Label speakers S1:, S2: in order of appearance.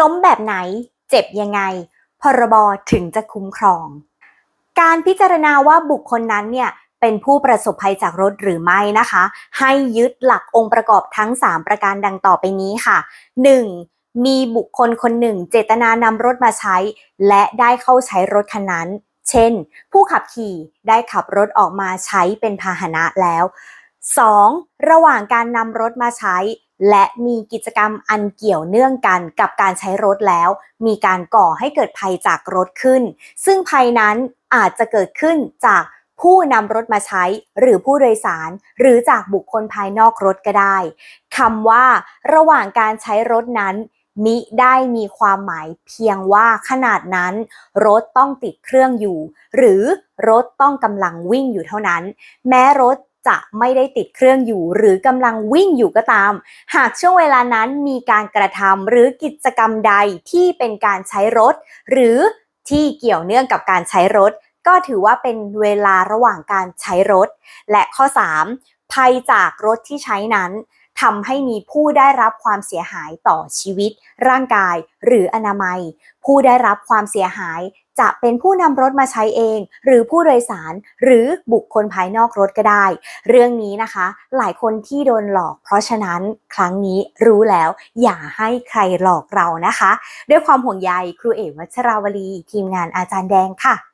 S1: ล้มแบบไหน เจ็บยังไง พรบถึงจะคุ้มครอง การพิจารณาว่าบุคคลนั้นเนี่ยเป็นผู้ประสบภัยจากรถหรือไม่นะคะ ให้ยึดหลักองค์ประกอบทั้ง 3 ประการดังต่อไปนี้ค่ะ 1. มีบุคคลคนหนึ่ง เจตนานำรถมาใช้ และได้เข้าใช้รถคันนั้น เช่น ผู้ขับขี่ได้ขับรถออกมาใช้เป็นพาหนะแล้ว 2. ระหว่างการนำรถมาใช้ และมีกิจกรรมอันเกี่ยวเนื่องกันกับการใช้รถแล้ว มีการก่อให้เกิดภัยจากรถขึ้น ซึ่งภัยนั้นอาจจะเกิดขึ้นจากผู้นำรถมาใช้หรือผู้โดยสาร หรือจากบุคคลภายนอกรถก็ได้คำว่า ระหว่างการใช้รถนั้น มิได้มีความหมายเพียงว่าขนาดนั้น รถต้องติดเครื่องอยู่ หรือรถต้องกำลังวิ่งอยู่เท่านั้น แม้รถ จะไม่ได้ติดเครื่องอยู่ หรือกำลังวิ่งอยู่ก็ตาม หากช่วงเวลานั้นมีการกระทำหรือกิจกรรมใดที่เป็นการใช้รถ หรือที่เกี่ยวเนื่องกับการใช้รถ ก็ถือว่าเป็นเวลาระหว่างการใช้รถ และข้อ 3 ภัยจากรถที่ใช้นั้นทำให้มีผู้ได้รับความเสียหายต่อชีวิต ร่างกาย หรืออนามัย ผู้ได้รับความเสียหาย จะเป็นผู้นำรถมาใช้เอง หรือผู้โดยสาร หรือบุคคลภายนอกรถก็ได้ เรื่องนี้นะคะ หลายคนที่โดนหลอก เพราะฉะนั้นครั้งนี้รู้แล้ว อย่าให้ใครหลอกเรานะคะ ด้วยความห่วงใยครูเอกวัชราวลี ทีมงานอาจารย์แดงค่ะ